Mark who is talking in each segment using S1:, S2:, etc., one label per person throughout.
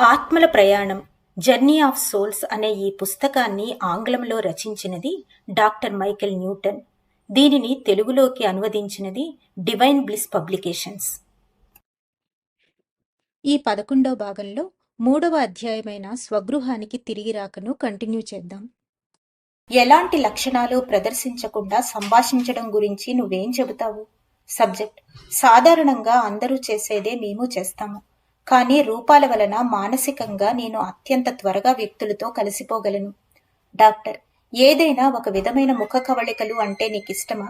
S1: ఆత్మల ప్రయాణం journey of souls అనే ఈ పుస్తకాన్ని ఆంగ్లంలో రచించినది డాక్టర్ మైకెల్ న్యూటన్. దీనిని తెలుగులోకి అనువదించినది డివైన్ బ్లిస్ పబ్లికేషన్స్.
S2: ఈ పదకొండవ భాగంలో మూడవ అధ్యాయమైన స్వగృహానికి తిరిగి రాకను కంటిన్యూ చేద్దాం.
S1: ఎలాంటి లక్షణాలు ప్రదర్శించకుండా సంభాషించడం గురించి నువ్వేం చెబుతావు? సబ్జెక్ట్. సాధారణంగా అందరూ చేసేదే మేము చేస్తాము. కానీ రూపాల వలన మానసికంగా నేను అత్యంత త్వరగా వ్యక్తులతో కలిసిపోగలను. డాక్టర్ ఏదైనా ఒక విధమైన ముఖ కవళికలు అంటే నీకు ఇష్టమా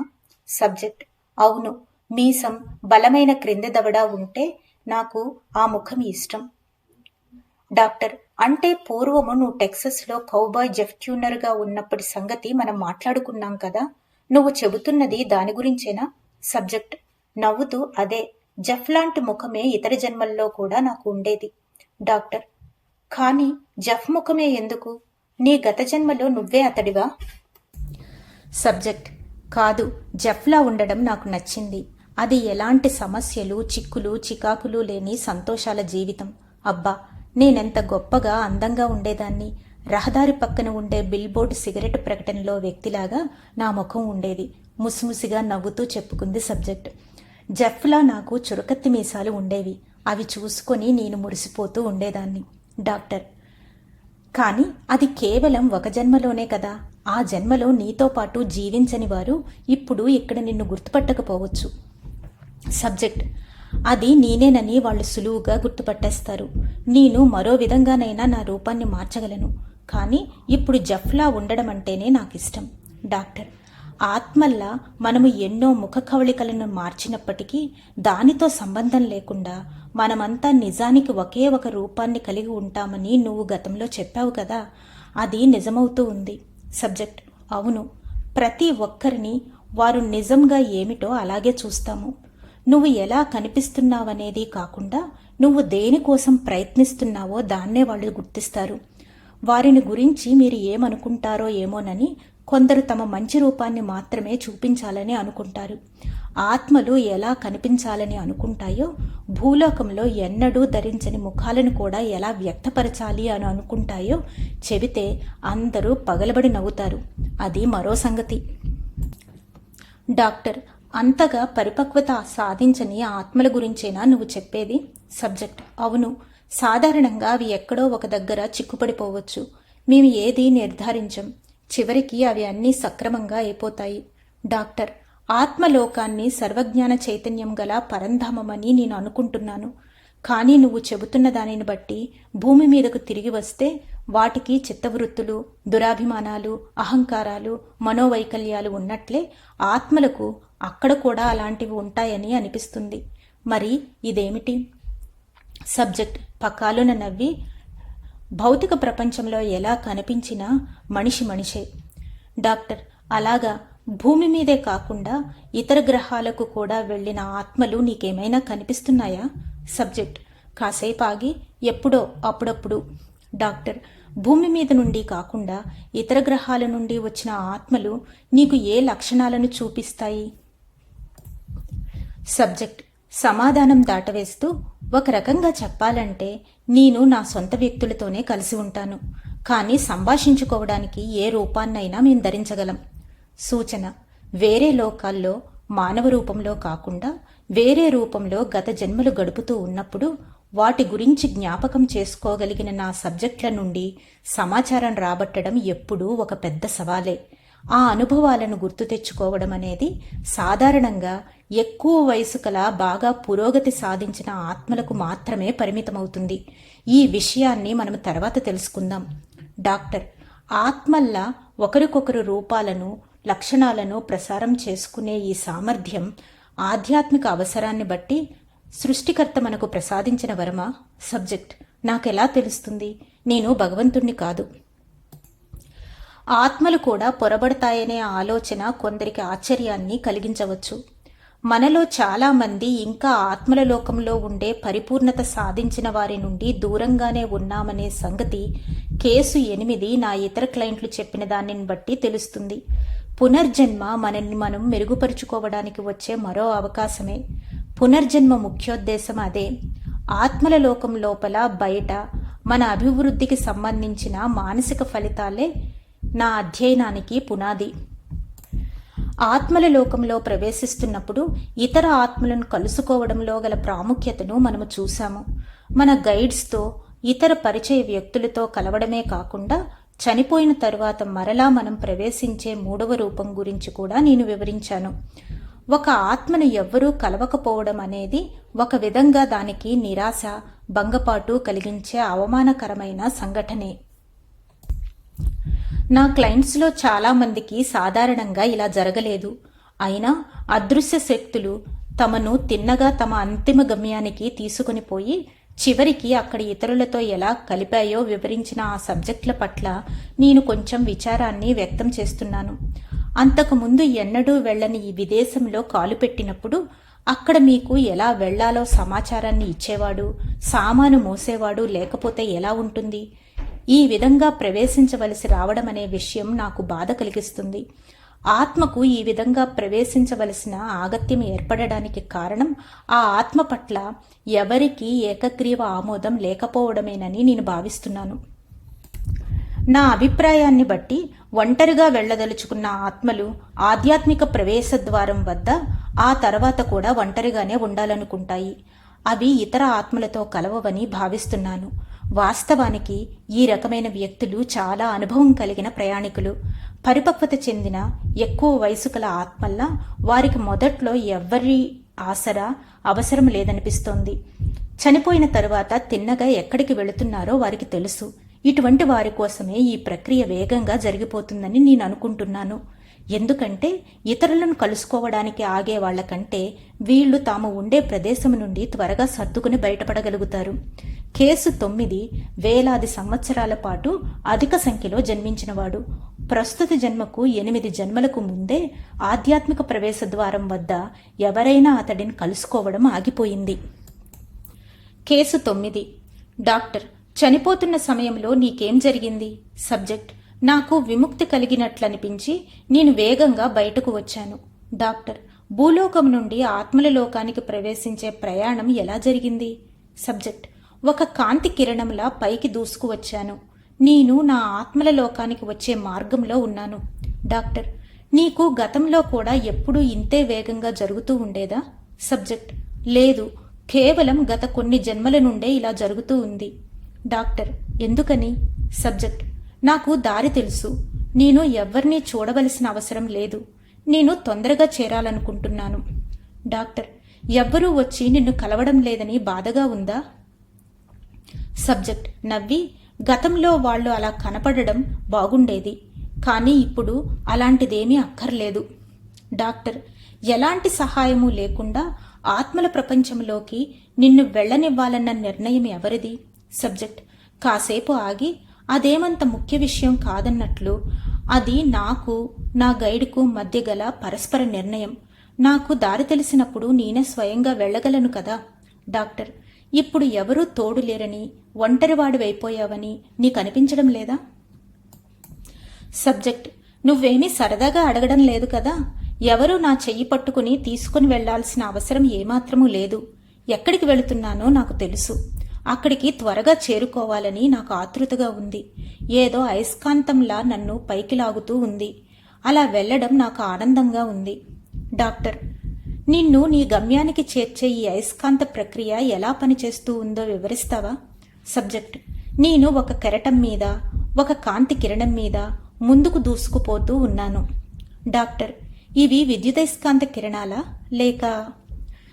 S1: సబ్జెక్ట్ అవును. మీసం బలమైన క్రింది దవడ ఉంటే నాకు ఆ ముఖం ఇష్టం. డాక్టర్ అంటే పూర్వము నువ్వు టెక్సస్లో కౌబాయ్ జెఫ్ట్యూనర్గా ఉన్నప్పటి సంగతి మనం మాట్లాడుకున్నాం కదా? నువ్వు చెబుతున్నది దాని గురించేనా? సబ్జెక్ట్ నవ్వుతూ అదే. జఫ్ లాంటి ముఖమే ఇతర జన్మల్లో కూడా నాకు ఉండేది. డాక్టర్. కానీ జఫ్ ముఖమే ఎందుకు? నీ గత జన్మలో నువ్వే అతడివా?
S2: సబ్జెక్ట్. కాదు జఫ్లా ఉండడం నాకు నచ్చింది. అది ఎలాంటి సమస్యలు చిక్కులు చికాకులు లేని సంతోషాల జీవితం. అబ్బా నేనెంత గొప్పగా అందంగా ఉండేదాన్ని. రహదారి పక్కన ఉండే బిల్బోర్డ్ సిగరెట్ ప్రకటనలో వ్యక్తిలాగా నా ముఖం ఉండేది. ముసిముసిగా నవ్వుతూ చెప్పుకుంది సబ్జెక్ట్. జెఫ్లా నాకు చురకత్తి మీసాలు ఉండేవి. అవి చూసుకొని నేను మురిసిపోతూ ఉండేదాన్ని. డాక్టర్. కానీ అది కేవలం ఒక జన్మలోనే కదా. ఆ జన్మలో నీతో పాటు జీవించని వారు ఇప్పుడు ఇక్కడ నిన్ను గుర్తుపట్టకపోవచ్చు. సబ్జెక్ట్. అది నేనేనని వాళ్ళు సులువుగా గుర్తుపట్టేస్తారు. నేను మరో విధంగానైనా నా రూపాన్ని మార్చగలను. కానీ ఇప్పుడు జఫ్లా ఉండడం అంటేనే నాకు ఇష్టం డాక్టర్. ఆత్మల్లా మనము ఎన్నో ముఖ కవళికలను మార్చినప్పటికీ దానితో సంబంధం లేకుండా మనమంతా నిజానికి ఒకే ఒక రూపాన్ని కలిగి ఉంటామని నువ్వు గతంలో చెప్పావు కదా. అది నిజమవుతూ ఉంది. సబ్జెక్ట్. అవును. ప్రతి ఒక్కరిని వారు నిజంగా ఏమిటో అలాగే చూస్తాము. నువ్వు ఎలా కనిపిస్తున్నావనేది కాకుండా నువ్వు దేనికోసం ప్రయత్నిస్తున్నావో దాన్నే వాళ్ళు గుర్తిస్తారు. వారిని గురించి మీరు ఏమనుకుంటారో ఏమోనని కొందరు తమ మంచి రూపాన్ని మాత్రమే చూపించాలని అనుకుంటారు. ఆత్మలు ఎలా కనిపించాలని అనుకుంటాయో భూలోకంలో ఎన్నడూ ధరించని ముఖాలను కూడా ఎలా వ్యక్తపరచాలి అని అనుకుంటాయో చెబితే అందరూ పగలబడి నవ్వుతారు. అది మరో సంగతి. డాక్టర్ అంతగా పరిపక్వత సాధించని ఆత్మల గురించేనా నువ్వు చెప్పేది? సబ్జెక్ట్. అవును. సాధారణంగా అవి ఎక్కడో ఒక దగ్గర చిక్కుపడిపోవచ్చు. మేము ఏది నిర్ధారించం. చివరికి అవి అన్నీ సక్రమంగా అయిపోతాయి. డాక్టర్ ఆత్మలోకాన్ని సర్వజ్ఞాన చైతన్యం గల పరంధామమని నేను అనుకుంటున్నాను. కానీ నువ్వు చెబుతున్న దానిని బట్టి భూమి మీదకు తిరిగి వస్తే వాటికి చిత్తవృత్తులు దురాభిమానాలు అహంకారాలు మనోవైకల్యాలు ఉన్నట్లే ఆత్మలకు అక్కడ కూడా అలాంటివి ఉంటాయని అనిపిస్తుంది. మరి ఇదేమిటి? సబ్జెక్ట్ పక్కాలున నవ్వి భౌతిక ప్రపంచంలో ఎలా కనిపించినా మనిషి మనిషే. డాక్టర్ అలాగా భూమి మీదే కాకుండా ఇతర గ్రహాలకు కూడా వెళ్ళిన ఆత్మలు నీకేమైనా కనిపిస్తున్నాయా? సబ్జెక్ట్ కాసేపు ఆగి ఎప్పుడో అప్పుడప్పుడు. డాక్టర్ భూమి మీద నుండి కాకుండా ఇతర గ్రహాల నుండి వచ్చిన ఆత్మలు నీకు ఏ లక్షణాలను చూపిస్తాయి? సబ్జెక్ట్ సమాధానం దాటవేస్తూ ఒక రకంగా చెప్పాలంటే నేను నా సొంత వ్యక్తులతోనే కలిసి ఉంటాను. కానీ సంభాషించుకోవడానికి ఏ రూపాన్నైనా మేము ధరించగలం. సూచన వేరే లోకాల్లో మానవ రూపంలో కాకుండా వేరే రూపంలో గత జన్మలు గడుపుతూ ఉన్నప్పుడు వాటి గురించి జ్ఞాపకం చేసుకోగలిగిన నా సబ్జెక్టుల నుండి సమాచారం రాబట్టడం ఎప్పుడూ ఒక పెద్ద సవాలే. ఆ అనుభవాలను గుర్తు తెచ్చుకోవడం అనేది సాధారణంగా ఎక్కువ వయసు కల బాగా పురోగతి సాధించిన ఆత్మలకు మాత్రమే పరిమితమవుతుంది. ఈ విషయాన్ని మనం తర్వాత తెలుసుకుందాం. డాక్టర్ ఆత్మల్లా ఒకరికొకరు రూపాలను లక్షణాలను ప్రసారం చేసుకునే ఈ సామర్థ్యం ఆధ్యాత్మిక అవసరాన్ని బట్టి సృష్టికర్త మనకు ప్రసాదించిన వరమా? సబ్జెక్ట్ నాకెలా తెలుస్తుంది? నేను భగవంతుణ్ణి కాదు. ఆత్మలు కూడా పొరబడతాయనే ఆలోచన కొందరికి ఆశ్చర్యాన్ని కలిగించవచ్చు. మనలో చాలామంది ఇంకా ఆత్మల లోకంలో ఉండే పరిపూర్ణత సాధించిన వారి నుండి దూరంగానే ఉన్నామనే సంగతి కేసు ఎనిమిది నా ఇతర క్లయింట్లు చెప్పిన దానిని బట్టి తెలుస్తుంది. పునర్జన్మ మనల్ని మనం మెరుగుపరుచుకోవడానికి వచ్చే మరో అవకాశమే. పునర్జన్మ ముఖ్యోద్దేశం అదే. ఆత్మల లోకం లోపల బయట మన అభివృద్ధికి సంబంధించిన మానసిక ఫలితాలే నా అధ్యయనానికి పునాది. ఆత్మల లోకంలో ప్రవేశిస్తున్నప్పుడు ఇతర ఆత్మలను కలుసుకోవడంలో గల ప్రాముఖ్యతను మనము చూశాము. మన గైడ్స్తో ఇతర పరిచయ వ్యక్తులతో కలవడమే కాకుండా చనిపోయిన తరువాత మరలా మనం ప్రవేశించే మూడవ రూపం గురించి కూడా నేను వివరించాను. ఒక ఆత్మను ఎవ్వరూ కలవకపోవడం అనేది ఒక విధంగా దానికి నిరాశ భంగపాటు కలిగించే అవమానకరమైన సంఘటనే. నా క్లయింట్స్లో చాలామందికి సాధారణంగా ఇలా జరగలేదు. అయినా అదృశ్య శక్తులు తమను తిన్నగా తమ అంతిమ గమ్యానికి తీసుకుని పోయి చివరికి అక్కడ ఇతరులతో ఎలా కలిపాయో వివరించిన ఆ సబ్జెక్టుల పట్ల నేను కొంచెం విచారాన్ని వ్యక్తం చేస్తున్నాను. అంతకుముందు ఎన్నడూ వెళ్ళని ఈ విదేశంలో కాలు పెట్టినప్పుడు అక్కడ మీకు ఎలా వెళ్ళాలో సమాచారాన్ని ఇచ్చేవాడు సామాను మోసేవాడు లేకపోతే ఎలా ఉంటుంది? ఈ విధంగా ప్రవేశించవలసి రావడం అనే విషయం నాకు బాధ కలిగిస్తుంది. ఆత్మకు ఈ విధంగా ప్రవేశించవలసిన ఆగత్యం ఏర్పడడానికి కారణం ఆ ఆత్మ పట్ల ఎవరికీ ఏకగ్రీవ ఆమోదం లేకపోవడమేనని నేను భావిస్తున్నాను. నా అభిప్రాయాన్ని బట్టి ఒంటరిగా వెళ్ళదలుచుకున్న ఆత్మలు ఆధ్యాత్మిక ప్రవేశ ద్వారం వద్ద ఆ తర్వాత కూడా ఒంటరిగానే ఉండాలనుకుంటాయి. అవి ఇతర ఆత్మలతో కలవవని భావిస్తున్నాను. వాస్తవానికి ఈ రకమైన వ్యక్తులు చాలా అనుభవం కలిగిన ప్రయాణికులు. పరిపక్వత చెందిన ఎక్కువ వయసు కల ఆత్మల్లా వారికి మొదట్లో ఎవ్వరి ఆసరా అవసరం లేదనిపిస్తోంది. చనిపోయిన తరువాత తిన్నగా ఎక్కడికి వెళుతున్నారో వారికి తెలుసు. ఇటువంటి వారి కోసమే ఈ ప్రక్రియ వేగంగా జరిగిపోతుందని నేను అనుకుంటున్నాను. ఎందుకంటే ఇతరులను కలుసుకోవడానికి ఆగే వాళ్ళకంటే వీళ్ళు తాము ఉండే ప్రదేశం నుండి త్వరగా సర్దుకుని బయటపడగలుగుతారు. కేసు తొమ్మిది వేలాది సంవత్సరాల పాటు అధిక సంఖ్యలో జన్మించినవాడు. ప్రస్తుత జన్మకు ఎనిమిది జన్మలకు ముందే ఆధ్యాత్మిక ప్రవేశ ద్వారం వద్ద ఎవరైనా అతడిని కలుసుకోవడం ఆగిపోయింది. కేసు తొమ్మిది డాక్టర్ చనిపోతున్న సమయంలో నీకేం జరిగింది? సబ్జెక్ట్ నాకు విముక్తి కలిగినట్లనిపించి నేను వేగంగా బయటకు వచ్చాను. డాక్టర్ భూలోకం నుండి ఆత్మల లోకానికి ప్రవేశించే ప్రయాణం ఎలా జరిగింది? సబ్జెక్ట్ ఒక కాంతి కిరణంలా పైకి దూసుకువచ్చాను నేను నా ఆత్మల లోకానికి వచ్చే మార్గంలో ఉన్నాను. డాక్టర్ నీకు గతంలో కూడా ఎప్పుడూ ఇంతే వేగంగా జరుగుతూ ఉండేదా? సబ్జెక్ట్ లేదు కేవలం గత కొన్ని జన్మల నుండే ఇలా జరుగుతూ ఉంది. డాక్టర్ ఎందుకని? సబ్జెక్ట్ నాకు దారి తెలుసు. నేను ఎవరినీ చూడవలసిన అవసరం లేదు. నేను తొందరగా చేరాలనుకుంటున్నాను. డాక్టర్ ఎవ్వరూ వచ్చి నిన్ను కలవడం లేదని బాధగా ఉందా? సబ్జెక్ట్ నవ్వి గతంలో వాళ్ళు అలా కనపడడం బాగుండేది కానీ ఇప్పుడు అలాంటిదేమీ అక్కర్లేదు. డాక్టర్ ఎలాంటి సహాయము లేకుండా ఆత్మల ప్రపంచంలోకి నిన్ను వెళ్ళనివ్వాలన్న నిర్ణయం ఎవరిది? సబ్జెక్ట్ కాసేపు ఆగి అదేమంత ముఖ్య విషయం కాదన్నట్లు అది నాకు నా గైడ్కు మధ్య గల పరస్పర నిర్ణయం. నాకు దారి తెలిసినప్పుడు నేనే స్వయంగా వెళ్ళగలను కదా? డాక్టర్ ఇప్పుడు ఎవరూ తోడు లేరని ఒంటరివాడివైపోయావని నీకు అనిపించడం లేదా? సబ్జెక్ట్ నువ్వేమీ సరదాగా అడగడం లేదు కదా? ఎవరూ నా చెయ్యి పట్టుకుని తీసుకుని వెళ్ళాల్సిన అవసరం ఏమాత్రమూ లేదు. ఎక్కడికి వెళుతున్నానో నాకు తెలుసు. అక్కడికి త్వరగా చేరుకోవాలని నాకు ఆతృతగా ఉంది. ఏదో అయస్కాంతంలా నన్ను పైకి లాగుతూ ఉంది. అలా వెళ్ళడం నాకు ఆనందంగా ఉంది. డాక్టర్ నిన్ను నీ గమ్యానికి చేర్చే ఈ అయస్కాంత ప్రక్రియ ఎలా పనిచేస్తూ ఉందో వివరిస్తావా? సబ్జెక్ట్ నేను ఒక కెరటం మీద ఒక కాంతి కిరణం మీద ముందుకు దూసుకుపోతూ ఉన్నాను. డాక్టర్ ఇవి విద్యుదయస్కాంత కిరణాలా? లేక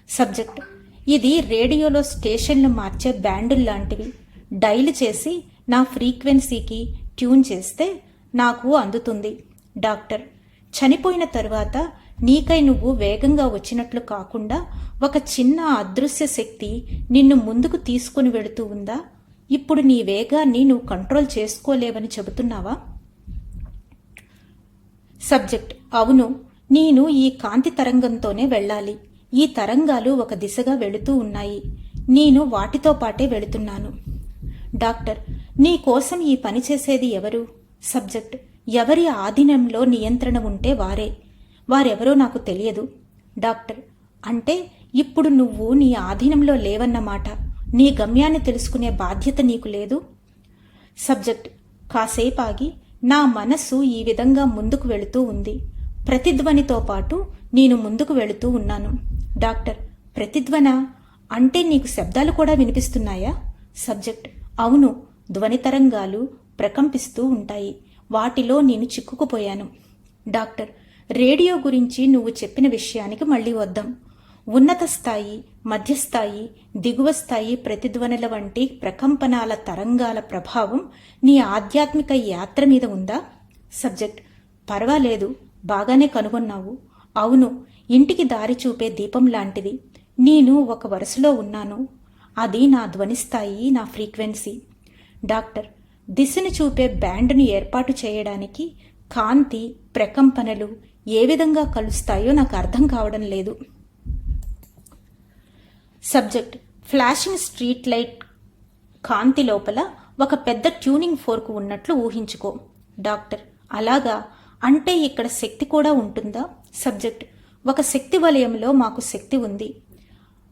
S2: సబ్జెక్ట్ ఇది రేడియోలో స్టేషన్లు మార్చే బ్యాండులు లాంటివి. డైల్ చేసి నా ఫ్రీక్వెన్సీకి ట్యూన్ చేస్తే నాకు అందుతుంది. డాక్టర్ చనిపోయిన తరువాత నీకై నువ్వు వేగంగా వచ్చినట్లు కాకుండా ఒక చిన్న అదృశ్య శక్తి నిన్ను ముందుకు తీసుకుని వెళుతూ ఉందా? ఇప్పుడు నీ వేగాన్ని నువ్వు కంట్రోల్ చేసుకోలేవని చెబుతున్నావా? సబ్జెక్ట్ అవును నేను ఈ కాంతి తరంగంతోనే వెళ్ళాలి. ఈ తరంగాలు ఒక దిశగా వెళుతూ ఉన్నాయి. నేను వాటితో పాటే వెళుతున్నాను. డాక్టర్ నీ కోసం ఈ పని చేసేది ఎవరు? సబ్జెక్ట్ ఎవరి ఆధీనంలో నియంత్రణ ఉంటే వారే. వారెవరో నాకు తెలియదు. డాక్టర్ అంటే ఇప్పుడు నువ్వు నీ ఆధీనంలో లేవన్నమాట. నీ గమ్యాన్ని తెలుసుకునే బాధ్యత నీకు లేదు? సబ్జెక్ట్ కాసేపు ఆగి నా మనస్సు ఈ విధంగా ముందుకు వెళుతూ ఉంది. ప్రతిధ్వనితో పాటు నేను ముందుకు వెళుతూ ఉన్నాను. డాక్టర్ ప్రతిధ్వన? అంటే నీకు శబ్దాలు కూడా వినిపిస్తున్నాయా? సబ్జెక్ట్. అవును ధ్వని తరంగాలు ప్రకంపిస్తూ ఉంటాయి. వాటిలో నేను చిక్కుకుపోయాను. డాక్టర్ రేడియో గురించి నువ్వు చెప్పిన విషయానికి మళ్ళీ వద్దాం. ఉన్నత స్థాయి మధ్యస్థాయి దిగువ స్థాయి ప్రతిధ్వనుల వంటి ప్రకంపనాల తరంగాల ప్రభావం నీ ఆధ్యాత్మిక యాత్ర మీద ఉందా? సబ్జెక్ట్. పర్వాలేదు బాగానే కనుగొన్నావు. అవును ఇంటికి దారి చూపే దీపం లాంటిది. నేను ఒక వరుసలో ఉన్నాను. అది నా ధ్వని స్థాయి నా ఫ్రీక్వెన్సీ. డాక్టర్ దిశను చూపే బ్యాండ్ను ఏర్పాటు చేయడానికి కాంతి ప్రకంపనలు ఏ విధంగా కలుస్తాయో నాకు అర్థం కావడం లేదు. సబ్జెక్ట్ ఫ్లాషింగ్ స్ట్రీట్ లైట్ కాంతి లోపల ఒక పెద్ద ట్యూనింగ్ ఫోర్క్ ఉన్నట్లు ఊహించుకో. డాక్టర్ అలాగా? అంటే ఇక్కడ శక్తి కూడా ఉంటుందా? సబ్జెక్ట్. ఒక శక్తి వలయంలో మాకు శక్తి ఉంది.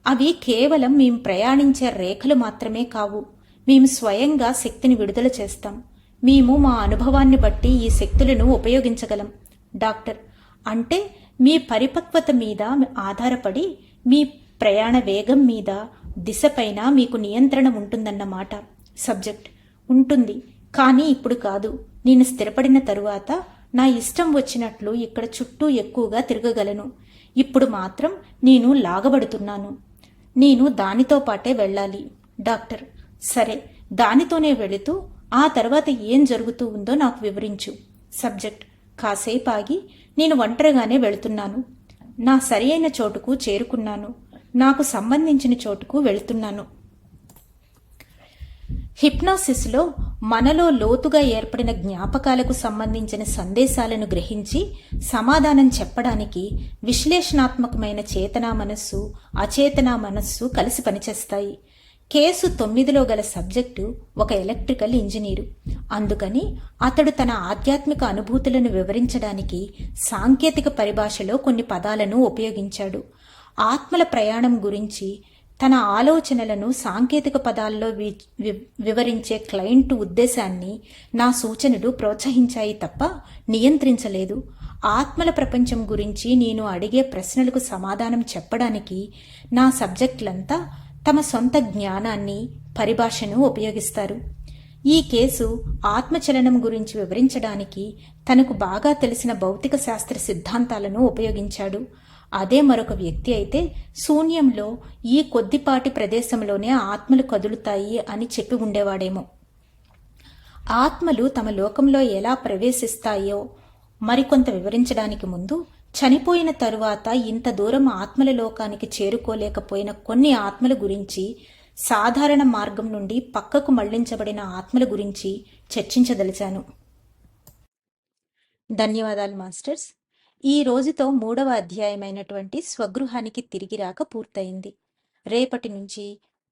S2: అవి కేవలం మేము ప్రయాణించే రేఖలు మాత్రమే కావు. మేము స్వయంగా శక్తిని విడుదల చేస్తాం. మేము మా అనుభవాన్ని బట్టి ఈ శక్తులను ఉపయోగించగలం. డాక్టర్ అంటే మీ పరిపక్వత మీద ఆధారపడి మీ ప్రయాణ వేగం మీద దిశపైన మీకు నియంత్రణ ఉంటుందన్నమాట. సబ్జెక్ట్. ఉంటుంది. కానీ ఇప్పుడు కాదు. నేను స్థిరపడిన తరువాత నా ఇష్టం వచ్చినట్లు ఇక్కడ చుట్టూ ఎక్కువగా తిరగగలను. ఇప్పుడు మాత్రం నేను లాగబడుతున్నాను. నేను దానితో పాటే వెళ్ళాలి. డాక్టర్ సరే దానితోనే వెళుతూ ఆ తర్వాత ఏం జరుగుతూ ఉందో నాకు వివరించు. సబ్జెక్ట్ కాసేపు ఆగి నేను ఒంటరిగానే వెళుతున్నాను. నా సరి అయిన చోటుకు చేరుకున్నాను. నాకు సంబంధించిన చోటుకు వెళుతున్నాను. హిప్నాసిస్లో మనలో లోతుగా ఏర్పడిన జ్ఞాపకాలకు సంబంధించిన సందేశాలను గ్రహించి సమాధానం చెప్పడానికి విశ్లేషణాత్మకమైన చేతనా మనస్సు అచేతనా మనస్సు కలిసి పనిచేస్తాయి. కేసు తొమ్మిదిలో గల సబ్జెక్టు ఒక ఎలక్ట్రికల్ ఇంజనీరు. అందుకని అతడు తన ఆధ్యాత్మిక అనుభూతులను వివరించడానికి సాంకేతిక పరిభాషలో కొన్ని పదాలను ఉపయోగించాడు. ఆత్మల ప్రయాణం గురించి తన ఆలోచనలను సాంకేతిక పదాల్లో వివరించే క్లయింట్ ఉద్దేశాన్ని నా సూచనలు ప్రోత్సహించాయి తప్ప నియంత్రించలేదు. ఆత్మల ప్రపంచం గురించి నేను అడిగే ప్రశ్నలకు సమాధానం చెప్పడానికి నా సబ్జెక్టులంతా తమ సొంత జ్ఞానాన్ని పరిభాషను ఉపయోగిస్తారు. ఈ కేసు ఆత్మచలనం గురించి వివరించడానికి తనకు బాగా తెలిసిన భౌతిక శాస్త్ర సిద్ధాంతాలను ఉపయోగించాడు. అదే మరొక వ్యక్తి అయితే శూన్యంలో ఈ కొద్దిపాటి ప్రదేశంలోనే ఆత్మలు కదులుతాయి అని చెప్పి ఉండేవాడేమో. ఆత్మలు తమ లోకంలో ఎలా ప్రవేశిస్తాయో మరికొంత వివరించడానికి ముందు చనిపోయిన తరువాత ఇంత దూరం ఆత్మల లోకానికి చేరుకోలేకపోయిన కొన్ని ఆత్మల గురించి సాధారణ మార్గం నుండి పక్కకు మళ్ళించబడిన ఆత్మల గురించి చర్చించదలిచాను. ధన్యవాదాలు మాస్టర్స్. ఈ రోజుతో మూడవ అధ్యాయమైనటువంటి స్వగృహానికి తిరిగి రాక పూర్తయింది. రేపటి నుంచి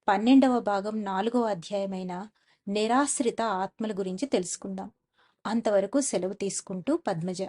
S2: పన్నెండవ భాగం నాలుగవ అధ్యాయమైన నిరాశ్రిత ఆత్మల గురించి తెలుసుకుందాం. అంతవరకు సెలవు తీసుకుంటూ పద్మజ.